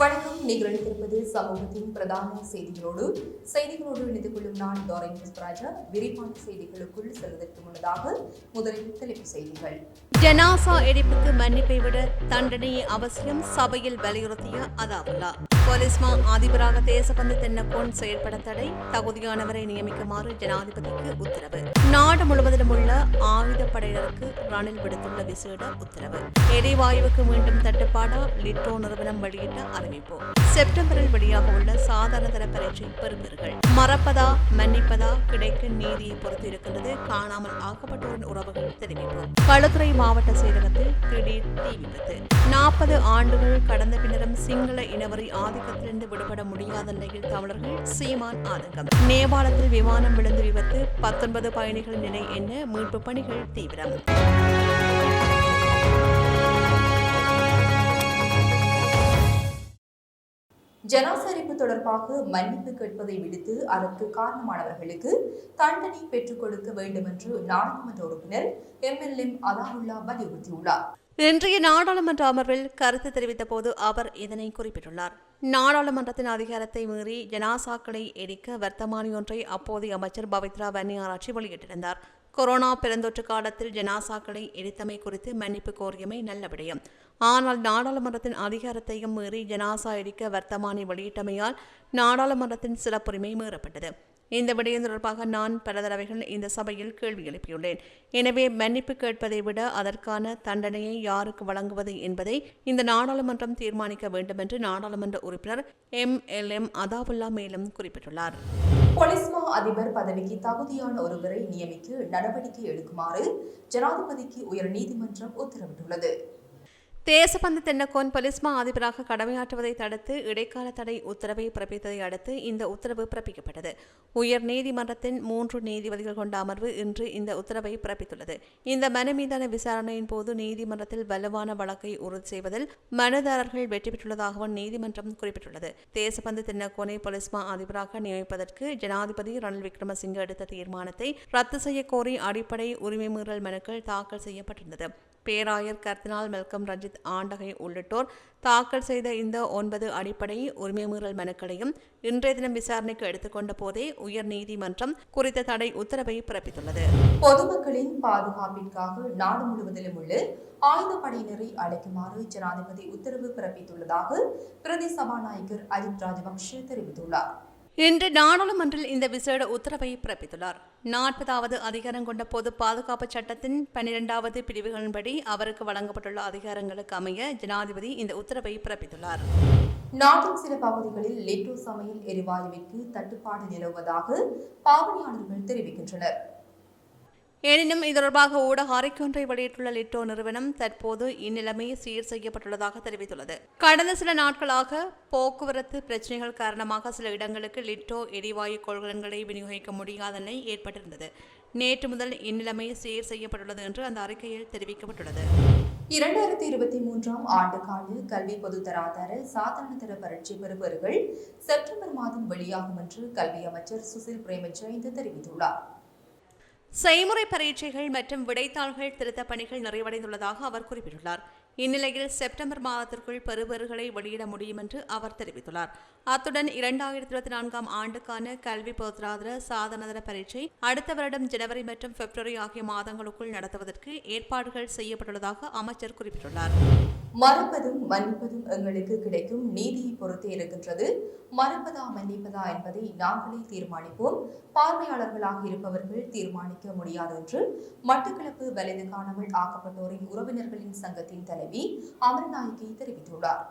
வணக்கம். நீங்கள் இணைந்திருப்பது சமூகத்தின் பிரதான செய்திகளோடு. செய்திகளோடு இணைந்து கொள்ளும் நான் டோரின் புஷ்பராஜா விரிவான செய்திகளுக்குள் செல்வதற்கு முன்னதாக முதலில் தலைப்பு செய்திகள். ஜனாசா எரிப்புக்கு மன்னிப்பை விட தண்டனையை அவசியம் சபையில் வலியுறுத்திய அதாவுல்லா போலீஸ்மா அதிபராக தேசபந்து தென்னக்கோன் செயற்பட தடை. தகுதியானவரை நியமிக்குமாறு ஜனாதிபதிக்கு உத்தரவு. நாடு முழுவதிலும் உள்ள ஆயுதப்படையினருக்கு ரணில் விடுத்துள்ள விசேட உத்தரவு. எரிவாயுவுக்கு மீண்டும் தட்டுப்பாடா லிட்டோ நிறுவனம் வெளியிட்ட அறிவிப்பு. செப்டம்பரில் வெளியாக உள்ள சாதாரண தர பரீட்சை பெறுவீர்கள் மறப்பதா மன்னிப்பதா கிடைக்கும் நீதியை பொறுத்து இருக்கின்றது காணாமல் ஆக்கப்பட்டோரின் உறவுகள் தெரிவிப்பு களுத்துறை மாவட்ட செயலகத்தில் திடீர் தீ விபத்து. நாற்பது ஆண்டுகள் கடந்த பின்னரும் சிங்கள இனவரி ஆதிக்கத்திலிருந்து விடுபட முடியாத நிலையில் தமிழர்கள் சீமான் ஆதங்கம். நேபாளத்தில் விமானம் விழுந்து விபத்து. பத்தொன்பது பயணிகள் நிலை என்ன? மீட்பு பணிகள் தீவிரம். ஜனாசரிப்பு தொடர்பாக மன்னிப்பு கேட்பதை விடுத்து அதற்கு காரணமானவர்களுக்கு தண்டனை பெற்றுக் கொடுக்க வேண்டும் என்று நாடாளுமன்ற உறுப்பினர் எம்எல்எம் அதாவுல்லா வலியுறுத்தியுள்ளார். இன்றைய நாடாளுமன்ற அமர்வில் கருத்து தெரிவித்த போது அவர் இதனை குறிப்பிட்டுள்ளார். நாடாளுமன்றத்தின் அதிகாரத்தை மீறி ஜனாசாக்களை எரிக்க வர்த்தமானி ஒன்றை அப்போதைய அமைச்சர் பவித்ரா வன்னியாராட்சி வெளியிட்டிருந்தார். கொரோனா பெருந்தொற்று காலத்தில் ஜனாசாக்களை எரித்தமை குறித்து மன்னிப்பு கோரியமை நல்ல விடயம். ஆனால் நாடாளுமன்றத்தின் அதிகாரத்தையும் மீறி ஜனாசா எரிக்க வர்த்தமானி வெளியிட்டமையால் நாடாளுமன்றத்தின் சிறப்புரிமை மீறப்பட்டது. இந்த விடயம் தொடர்பாக நான் பல தடவைகள் இந்த சபையில் கேள்வி எழுப்பியுள்ளேன். எனவே மன்னிப்பு கேட்பதை விட அதற்கான தண்டனையை யாருக்கு வழங்குவது என்பதை இந்த நாடாளுமன்றம் தீர்மானிக்க வேண்டும் என்று நாடாளுமன்ற உறுப்பினர் எம். எல். எம். அதாவுல்லா மேலும் குறிப்பிட்டுள்ளார். பொலிஸ்மா அதிபர் பதவிக்கு தகுதியான ஒருவரை நியமிக்க நடவடிக்கை எடுக்குமாறு ஜனாதிபதிக்கு உயர்நீதிமன்றம் உத்தரவிட்டுள்ளது. தேசபந்து தென்னக்கோன் பொலிஸ்மா அதிபராக கடமையாற்றுவதை தடுத்து இடைக்கால தடை உத்தரவை பிறப்பித்ததை அடுத்து இந்த உத்தரவு பிறப்பிக்கப்பட்டது. உயர் நீதிமன்றத்தின் மூன்று நீதிபதிகள் கொண்ட அமர்வு இன்று இந்த உத்தரவை பிறப்பித்துள்ளது. இந்த மனு மீதான விசாரணையின் போது நீதிமன்றத்தில் வலுவான வழக்கை உறுதி செய்வதில் மனுதாரர்கள் வெற்றி பெற்றுள்ளதாகவும் நீதிமன்றம் குறிப்பிட்டுள்ளது. தேசபந்து தென்னக்கோனை பொலிஸ்மா அதிபராக நியமிப்பதற்கு ஜனாதிபதி ரணில் விக்ரமசிங்கே எடுத்த தீர்மானத்தை ரத்து செய்ய கோரி அடிப்படை உரிமை மீறல் மனுக்கள் தாக்கல் செய்யப்பட்டிருந்தது. பேராயர் கர்தினால் மெல்கம் ரஞ்சித் ஆண்டகை உள்ளிட்டோர் தாக்கல் செய்த இந்த ஒன்பது அடிப்படை உரிமை மீறல் மனுக்களையும் இன்றைய தினம் விசாரணைக்கு எடுத்துக்கொண்ட போதே உயர் நீதிமன்றம் குறித்த தடை உத்தரவை பிறப்பித்துள்ளது. பொதுமக்களின் பாதுகாப்பிற்காக நாடு முழுவதிலும் உள்ள ஆயுதப்படையினரை அழைக்குமாறு ஜனாதிபதி உத்தரவு பிறப்பித்துள்ளதாக பிரதி சபாநாயகர் அஜித் ராஜபக்ஷ தெரிவித்துள்ளார். இன்று நாடாளுமன்றில் இந்த விசேட உத்தரவை பிறப்பித்துள்ளார். நாற்பதாவது அதிகாரம் கொண்ட பொது பாதுகாப்பு சட்டத்தின் பன்னிரெண்டாவது பிரிவுகளின்படி அவருக்கு வழங்கப்பட்டுள்ள அதிகாரங்களுக்கு அமைய ஜனாதிபதி இந்த உத்தரவை பிறப்பித்துள்ளார். நாட்டின் சில பகுதிகளில் லிட்டோ சமையல் எரிவாயுவிற்கு தட்டுப்பாடு நிலவுவதாக பாவனையாளர்கள் தெரிவிக்கின்றனர். எனினும் இது தொடர்பாக ஊடக அறிக்கொன்றை வெளியிட்டுள்ள லிட்டோ நிறுவனம் தற்போது இந்நிலைமை சீர் செய்யப்பட்டுள்ளதாக தெரிவித்துள்ளது. கடந்த சில நாட்களாக போக்குவரத்து பிரச்சினைகள் காரணமாக சில இடங்களுக்கு லிட்டோ எரிவாயு கொள்கலன்களை விநியோகிக்க முடியாத நிலை ஏற்பட்டிருந்தது. நேற்று முதல் இந்நிலைமை சீர் செய்யப்பட்டுள்ளது என்று அந்த அறிக்கையில் தெரிவிக்கப்பட்டுள்ளது. இரண்டாயிரத்தி இருபத்தி மூன்றாம் ஆண்டுக்கான கல்வி பொதுத்தராதர சாதாரண தர பரீட்சை பெறுபவர்கள் செப்டம்பர் மாதம் வெளியாகும் என்று கல்வி அமைச்சர் சுசில் பிரேமஜெயந்த் தெரிவித்துள்ளார். செய்முறை பரீட்சைகள் மற்றும் விடைத்தாள்கள் திருத்தப் பணிகள் நிறைவடைந்துள்ளதாக அவர் குறிப்பிட்டுள்ளார். இந்நிலையில் செப்டம்பர் மாதத்திற்குள் பெறுபேறுகளை வெளியிட முடியும் என்று அவர் தெரிவித்துள்ளார். அத்துடன் இரண்டாயிரத்தி இருபத்தி நான்காம் ஆண்டுக்கான கல்வி பொதுத்தராதர சாதனதர பரீட்சை அடுத்த வருடம் ஜனவரி மற்றும் பிப்ரவரி ஆகிய மாதங்களுக்குள் நடத்துவதற்கு ஏற்பாடுகள் செய்யப்பட்டுள்ளதாக அமைச்சர் குறிப்பிட்டுள்ளார். மறப்பதும் மன்னிப்பதும் எங்களுக்கு கிடைக்கும். நீதியை பொறுத்தே இருக்கின்றது. மறப்பதா மன்னிப்பதா என்பதை நாங்களே தீர்மானிப்போம். பார்வையாளர்களாக இருப்பவர்கள் தீர்மானிக்க முடியாது என்று. மட்டக்களப்பு வலிது காணாமல் ஆக்கப்பட்டோரின் உறவினர்களின் சங்கத்தின் தலைவி அமர்நாயகி தெரிவித்துள்ளார்.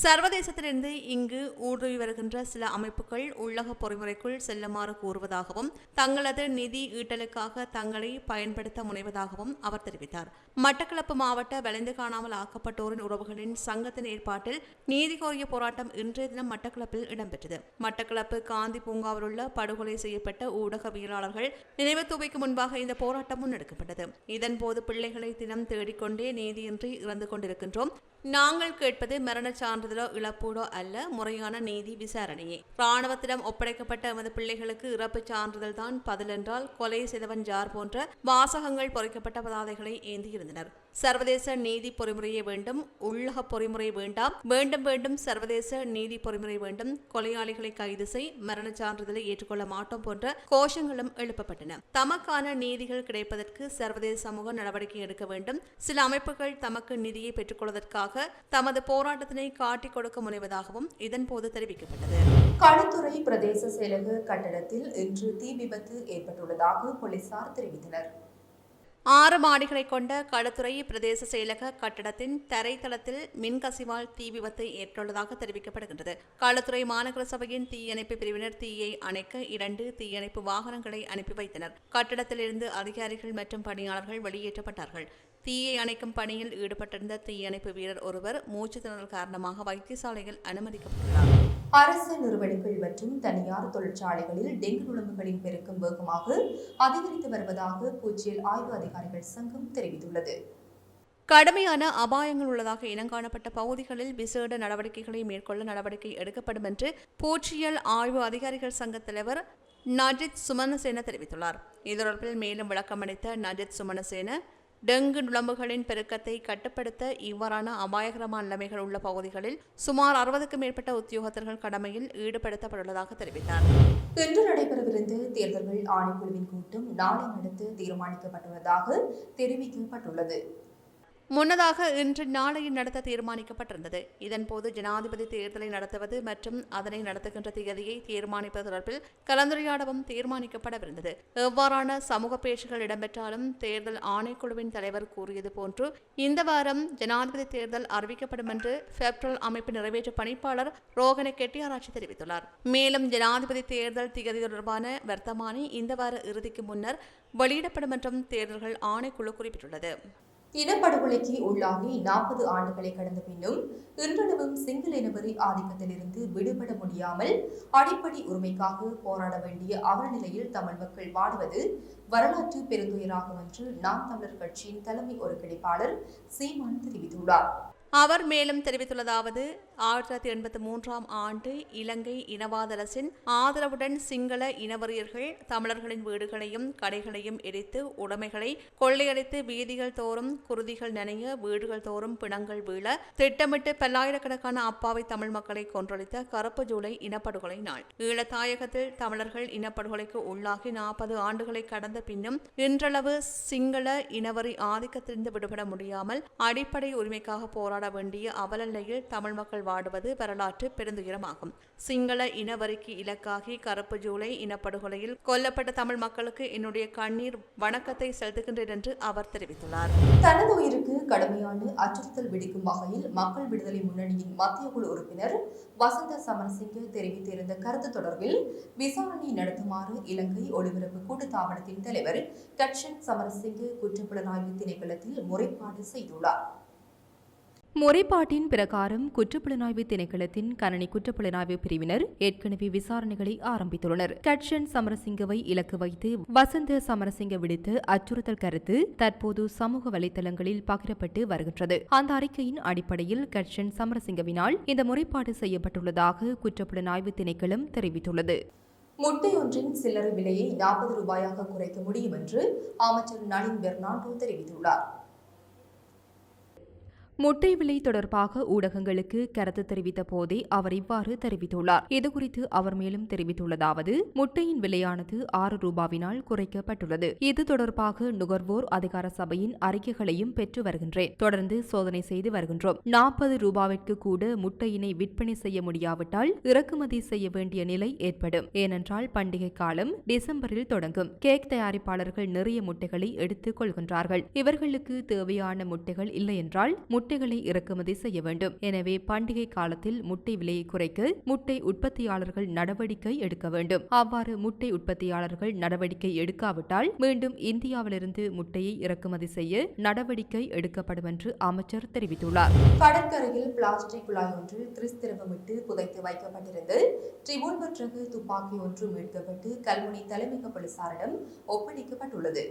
சர்வதேசத்திலிருந்து இங்கு ஊடுருவி வருகின்ற சில அமைப்புகள் உள்ளக பொறிமுறைக்குள் செல்லுமாறு கூறுவதாகவும் தங்களது நிதி ஈட்டலுக்காக தங்களை பயன்படுத்த முனைவதாகவும் அவர் தெரிவித்தார். மட்டக்களப்பு மாவட்ட வளைந்து காணாமல் ஆக்கப்பட்டோரின் உறவுகளின் சங்கத்தின் ஏற்பாட்டில் நீதி கோரிய போராட்டம் இன்றைய தினம் மட்டக்களப்பில் இடம்பெற்றது. மட்டக்களப்பு காந்தி பூங்காவில் உள்ள படுகொலை செய்யப்பட்ட ஊடகவியலாளர்கள் நினைவு தூவைக்கு முன்பாக இந்த போராட்டம் முன்னெடுக்கப்பட்டது. இதன்போது பிள்ளைகளை தினம் தேடிக்கொண்டே நீதியின்றி இறந்து கொண்டிருக்கின்றோம். நாங்கள் கேட்பது மரணச் சான்றிதழோ இழப்பீடோ அல்ல முறையான நீதி விசாரணையே. ராணுவத்திடம் ஒப்படைக்கப்பட்ட எமது பிள்ளைகளுக்கு இறப்புச் சான்றிதழ் தான் பதிலென்றால் கொலை செய்தவன் ஜார் போன்ற வாசகங்கள் பொறிக்கப்பட்ட பதாதைகளை ஏந்தியிருந்தனர். சர்வதேச நீதி பொறிமுறையை வேண்டும் உள்ளக பொறிமுறை வேண்டாம். வேண்டும் வேண்டும் சர்வதேச நீதி பொறிமுறை வேண்டும். கொலையாளிகளை கைது செய் மரண சான்றிதழை ஏற்றுக்கொள்ள மாட்டோம் போன்ற கோஷங்களும் எழுப்பப்பட்டன. தமக்கான நீதிகள் கிடைப்பதற்கு சர்வதேச சமூக நடவடிக்கை எடுக்க வேண்டும். சில அமைப்புகள் தமக்கு நிதியை பெற்றுக்கொள்வதற்காக தமது போராட்டத்தினை காட்டிக் கொடுக்க முனைவதாகவும் இதன்போது தெரிவிக்கப்பட்டது. களுத்துறை பிரதேச செயலக கட்டடத்தில் இன்று தீ விபத்து ஏற்பட்டுள்ளதாக போலீசார் தெரிவித்தனர். ஆறு மாடிகளை கொண்ட களுத்துறை பிரதேச செயலக கட்டடத்தின் தரைத்தளத்தில் மின்கசிவால் தீ விபத்து ஏற்பட்டுள்ளதாக தெரிவிக்கப்படுகின்றது. களுத்துறை மாநகர சபையின் தீயணைப்பு பிரிவினர் தீயை அணைக்க இரண்டு தீயணைப்பு வாகனங்களை அனுப்பி வைத்தனர். கட்டடத்திலிருந்து அதிகாரிகள் மற்றும் பணியாளர்கள் வெளியேற்றப்பட்டார்கள். தீயை அணைக்கும் பணியில் ஈடுபட்டிருந்த தீயணைப்பு வீரர் ஒருவர் மூச்சு திணறல் காரணமாக வைத்தியசாலையில் அனுமதிக்கப்பட்டுள்ளார். அரசு நிறுவனங்கள் மற்றும் தனியார் தொழிற்சாலைகளில் டெங்கு நுழம்புகளின் பெருக்கம் வேகமாக அதிகரித்து வருவதாக பூச்சியல் ஆய்வு அதிகாரிகள் சங்கம் தெரிவித்துள்ளது. கடுமையான அபாயங்கள் உள்ளதாக இனங்காணப்பட்ட பகுதிகளில் விசேட நடவடிக்கைகளை மேற்கொள்ள நடவடிக்கை எடுக்கப்படும் என்று பூச்சியல் ஆய்வு அதிகாரிகள் சங்க தலைவர் நஜித் சுமனசேன தெரிவித்துள்ளார். இது தொடர்பில் மேலும் விளக்கமளித்த நஜித் சுமனசேன டெங்கு நுழம்புகளின் பெருக்கத்தை கட்டுப்படுத்த இவ்வாறான அபாயகரமான நிலைமைகள் உள்ள பகுதிகளில் சுமார் அறுபதுக்கும் மேற்பட்ட உத்தியோகத்தர்கள் கடமையில் ஈடுபடுத்தப்பட்டுள்ளதாக தெரிவித்தார். இன்று நடைபெறவிருந்த தேர்தல்கள் ஆணைக்குழுவின் கூட்டம் நாளை நடத்த தீர்மானிக்கப்பட்டுள்ளதாக தெரிவிக்கப்பட்டுள்ளது. முன்னதாக இன்று நாளையில் நடத்த தீர்மானிக்கப்பட்டிருந்தது. இதன்போது ஜனாதிபதி தேர்தலை நடத்துவது மற்றும் அதனை நடத்துகின்ற தேதியை தீர்மானிப்பது தொடர்பில் கலந்துரையாடவும் தீர்மானிக்கப்படவிருந்தது. எவ்வாறான சமூக பேச்சுகள் இடம்பெற்றாலும் தேர்தல் ஆணைக்குழுவின் தலைவர் கூறியது போன்று இந்த வாரம் ஜனாதிபதி தேர்தல் அறிவிக்கப்படும் என்று பெப்ரல் அமைப்பு நிறைவேற்ற பணிப்பாளர் ரோகன கெட்டியாராட்சி தெரிவித்துள்ளார். மேலும் ஜனாதிபதி தேர்தல் திகதி தொடர்பான வர்த்தமானி இந்த வார இறுதிக்கு முன்னர் வெளியிடப்படும் என்றும் தேர்தல்கள் ஆணைக்குழு குறிப்பிட்டுள்ளது. இனப்படுகொலைக்கு உள்ளாகி நாற்பது ஆண்டுகளை கடந்த பின்னும் இன்றளவும் சிங்கள இனவரி ஆதிக்கத்திலிருந்து விடுபட முடியாமல் அடிப்படை உரிமைக்காக போராட வேண்டிய அவலநிலையில் தமிழ் மக்கள் வாடுவது வரலாற்று பெருந்துயராகும் என்று நாம் தமிழர் கட்சியின் தலைமை ஒருங்கிணைப்பாளர் சீமான் தெரிவித்துள்ளார். அவர் மேலும் தெரிவித்துள்ளதாவது ஆயிரத்தி தொள்ளாயிரத்தி எண்பத்தி மூன்றாம் ஆண்டு இலங்கை இனவாத அரசின் ஆதரவுடன் சிங்கள இனவரியர்கள் தமிழர்களின் வீடுகளையும் கடைகளையும் எரித்து உடைமைகளை கொள்ளையடித்து வீதிகள் தோறும் குருதிகள் நனைய வீடுகள் தோறும் பிணங்கள் வீழ திட்டமிட்டு பல்லாயிரக்கணக்கான அப்பாவி தமிழ் மக்களை கொன்றளித்த கருப்பு ஜூலை இனப்படுகொலை நாள். ஈழத்தாயகத்தில் தமிழர்கள் இனப்படுகொலைக்கு உள்ளாகி நாற்பது ஆண்டுகளை கடந்த பின்னும் இன்றளவு சிங்கள இனவரி ஆதிக்கத்திலிருந்து விடுபட முடியாமல் அடிப்படை உரிமைக்காக போராட வேண்டிய அவலநிலையில் தமிழ் மக்கள் வாடுவது வரலாற்று பெருந்துயரமாகும். சிங்கள இனவரிக்கு இலக்காகி கருப்பு ஜூலை இனப்படுகொலையில் கொல்லப்பட்ட தமிழ் மக்களுக்கு என்னுடைய கண்ணீர் வணக்கத்தை செலுத்துகின்றேன் என்று அவர் தெரிவித்துள்ளார். தனது உயிருக்கு கடுமையான அச்சுறுத்தல் விடுக்கும் வகையில் மக்கள் விடுதலை முன்னணியின் மத்திய குழு உறுப்பினர் வசந்த சமரசிங்க தெரிவித்திருந்த கருத்து தொடர்பில் விசாரணை நடத்துமாறு இலங்கை ஒளிபரப்பு கூட்டுத்தாபனத்தின் தலைவர் கட்சன் சமரசிங்க குற்றப்புலனாய்வு திணைக்களத்தில் முறைப்பாடு செய்துள்ளார். முறைப்பாட்டின் பிரகாரம் குற்றப்புலனாய்வு திணைக்களத்தின் கணனி குற்றப்புலனாய்வு பிரிவினர் ஏற்கனவே விசாரணைகளை ஆரம்பித்துள்ளனர். கட்சன் சமரசிங்கவை இலக்கு வைத்து வசந்த சமரசிங்க விடுத்த அச்சுறுத்தல் கருத்து தற்போது சமூக வலைதளங்களில் பகிரப்பட்டு வருகின்றது. அந்த அறிக்கையின் அடிப்படையில் கட்சன் சமரசிங்கவினால் இந்த முறைப்பாடு செய்யப்பட்டுள்ளதாக குற்றப்புலனாய்வு திணைக்களம் தெரிவித்துள்ளது. முட்டையொன்றின் சில்லறை விலையை நாற்பது ரூபாயாக குறைக்க முடியும் என்று அமைச்சர் நளின் பெர்னாண்டோ தெரிவித்துள்ளார். முட்டை விலை தொடர்பாக ஊடகங்களுக்கு கருத்து தெரிவித்த போதே அவர் இவ்வாறு தெரிவித்துள்ளார். இதுகுறித்து அவர் மேலும் தெரிவித்துள்ளதாவது முட்டையின் விலையானது ஆறு ரூபாவினால் குறைக்கப்பட்டுள்ளது. இது தொடர்பாக நுகர்வோர் அதிகார சபையின் அறிக்கைகளையும் பெற்று வருகின்றேன். தொடர்ந்து சோதனை செய்து வருகின்றோம். நாற்பது ரூபாவிற்கு கூட முட்டையினை விற்பனை செய்ய முடியாவிட்டால் இறக்குமதி செய்ய வேண்டிய நிலை ஏற்படும். ஏனென்றால் பண்டிகை காலம் டிசம்பரில் தொடங்கும். கேக் தயாரிப்பாளர்கள் நிறைய முட்டைகளை எடுத்துக் கொள்கின்றார்கள். இவர்களுக்கு தேவையான முட்டைகள் இல்லை என்றால் முட்டைகளை இறக்குமதி செய்ய வேண்டும். எனவே பண்டிகை காலத்தில் முட்டை விலையை குறைக்க முட்டை உற்பத்தியாளர்கள் நடவடிக்கை எடுக்க வேண்டும். அவ்வாறு முட்டை உற்பத்தியாளர்கள் நடவடிக்கை எடுக்காவிட்டால் மீண்டும் இந்தியாவிலிருந்து முட்டையை இறக்குமதி செய்ய நடவடிக்கை எடுக்கப்படும் என்று அமைச்சர் தெரிவித்துள்ளார். கடற்கரையில் பிளாஸ்டிக் குழாய் ஒன்றில் கிறிஸ்திரவமிட்டு புதைத்து வைக்கப்பட்டிருந்து ட்ரிபுல்பர் துப்பாக்கி ஒன்று மீட்கப்பட்டு கல்முனை தலைமையக போலீசாரிடம் ஒப்படைக்கப்பட்டுள்ளது.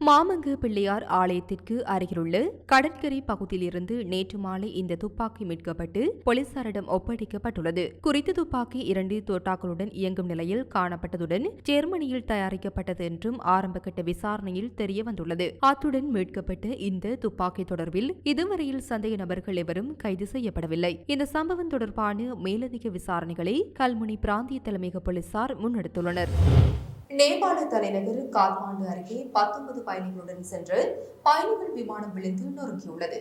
மாமங்கு பிள்ளையார் ஆலயத்திற்கு அருகிலுள்ள கடற்கரை பகுதியிலிருந்து நேற்று மாலை இந்த துப்பாக்கி மீட்கப்பட்டு போலீசாரிடம் ஒப்படைக்கப்பட்டுள்ளது. குறித்த துப்பாக்கி இரண்டு தோட்டாக்களுடன் இயங்கும் நிலையில் காணப்பட்டதுடன் ஜெர்மனியில் தயாரிக்கப்பட்டது என்றும் ஆரம்பகட்ட விசாரணையில் தெரிய வந்துள்ளது அத்துடன் மீட்கப்பட்ட இந்த துப்பாக்கி தொடர்பில் இதுவரையில் சந்தேக நபர்கள் எவரும் கைது செய்யப்படவில்லை. இந்த சம்பவம் தொடர்பான மேலதிக விசாரணைகளை கல்முனை பிராந்திய தலைமையக போலீசார் முன்னெடுத்துள்ளனர். நேபாள தலைநகர் காத்மாண்டு அருகே பத்தொன்பது பயணிகளுடன் சென்று பயணிகள் விமானம் விழுந்து நொறுங்கியுள்ளது.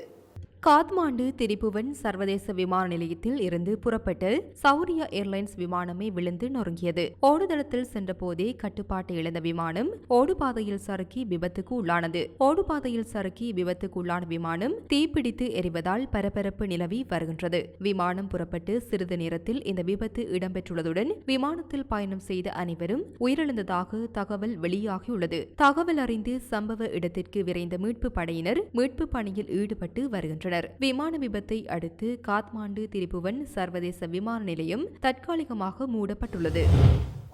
காத்மாண்டு திரிபுவன் சர்வதேச விமான நிலையத்தில் இருந்து புறப்பட்டு சௌரியா ஏர்லைன்ஸ் விமானமே விழுந்து நொறுங்கியது. ஓடுதளத்தில் சென்றபோதே கட்டுப்பாட்டை இழந்த விமானம் ஓடுபாதையில் சறுக்கி விபத்துக்கு உள்ளானது. ஓடுபாதையில் சறுக்கி விபத்துக்கு உள்ளான விமானம் தீப்பிடித்து எரிவதால் பரபரப்பு நிலவி வருகின்றது. விமானம் புறப்பட்டு சிறிது நேரத்தில் இந்த விபத்து இடம்பெற்றுள்ளதுடன் விமானத்தில் பயணம் செய்த அனைவரும் உயிரிழந்ததாக தகவல் வெளியாகியுள்ளது. தகவல் அறிந்து சம்பவ இடத்திற்கு விரைந்த மீட்பு படையினர் மீட்பு பணியில் ஈடுபட்டு வருகின்றனர். விமான விபத்தை அடுத்து காத்மாண்டு திரிபுவன் சர்வதேச விமான நிலையம் தற்காலிகமாக மூடப்பட்டுள்ளது.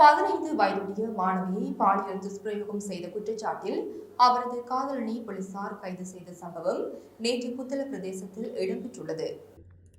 பதினைந்து வயதுடைய மாணவியை பாலியல் துஷ்பிரயோகம் செய்த குற்றச்சாட்டில் அவரது காதலனை போலீசார் கைது செய்த சம்பவம் நேற்று புத்தள பிரதேசத்தில் இடம்பெற்றுள்ளது.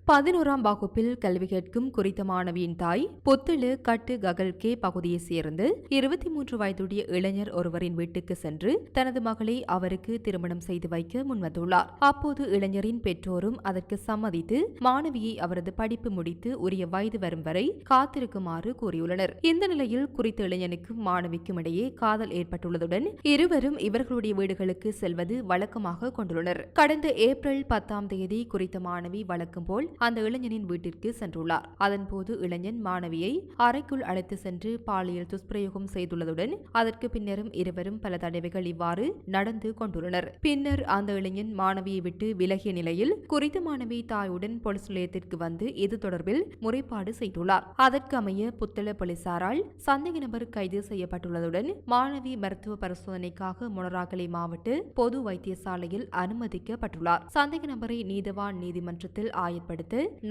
பதினோராம் வகுப்பில் கல்வி கேட்கும் குறித்த மாணவியின் தாய் புத்தளு கட்டு ககல்கே பகுதியைச் சேர்ந்து இருபத்தி மூன்று வயதுடைய இளைஞர் ஒருவரின் வீட்டுக்கு சென்று தனது மகளை அவருக்கு திருமணம் செய்து வைக்க முன்வந்துள்ளார். அப்போது இளைஞரின் பெற்றோரும் அதற்கு சம்மதித்து மாணவியை அவரது படிப்பு முடித்து உரிய வயது வரும் வரை காத்திருக்குமாறு கூறியுள்ளனர். இந்த நிலையில் குறித்த இளைஞனுக்கும் மாணவிக்கும் இடையே காதல் ஏற்பட்டுள்ளதுடன் இருவரும் இவர்களுடைய வீடுகளுக்கு செல்வது வழக்கமாக கொண்டுள்ளனர். கடந்த ஏப்ரல் பத்தாம் தேதி குறித்த மாணவி வழக்கம் போல் அந்த இளைஞனின் வீட்டிற்கு சென்றுள்ளார். அதன்போது இளைஞன் மாணவியை அறைக்குள் அழைத்து சென்று பாலியல் துஷ்பிரயோகம் செய்துள்ளதுடன் அதற்கு பின்னரும் இருவரும் பல தடவைகள் இவ்வாறு நடந்து கொண்டுள்ளனர். பின்னர் அந்த இளைஞன் மாணவியை விட்டு விலகிய நிலையில் குறித்த மாணவி தாயுடன் போலீஸ் நிலையத்திற்கு வந்து இது தொடர்பில் முறைப்பாடு செய்துள்ளார். அதற்கு அமைய புத்தள போலீசாரால் சந்தேக நபர் கைது செய்யப்பட்டுள்ளதுடன் மாணவி மருத்துவ பரிசோதனைக்காக மொனராகலை மாவட்ட பொது வைத்தியசாலையில் அனுமதிக்கப்பட்டுள்ளார். சந்தேக நபரை நீதவான் நீதிமன்றத்தில் ஆயர்படுத்த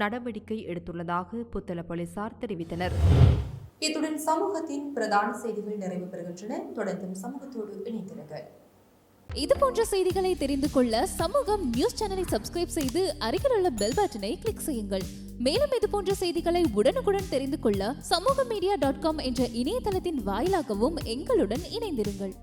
நடவடிக்கை எடுத்துள்ளதாக புத்தள போலீசார் தெரிவித்தனர். இத்துடன் சமூகத்தின் பிரதான செய்திகள் நிறைவு பெறுகின்றன. தொடர்ந்தும் சமூகத்தோடு இணைந்திருங்கள் இது போன்ற செய்திகளை தெரிந்து கொள்ள சமூகம் நியூஸ் சேனலை சப்ஸ்கிரைப் செய்து அருகில் உள்ள பெல் பட்டனை கிளிக் செய்யுங்கள். மேலும் இது போன்ற செய்திகளை உடனுக்குடன் தெரிந்து கொள்ள சமூக மீடியா டாட் காம் என்ற இணையதளத்தின் வாயிலாகவும் எங்களுடன் இணைந்திருங்கள்.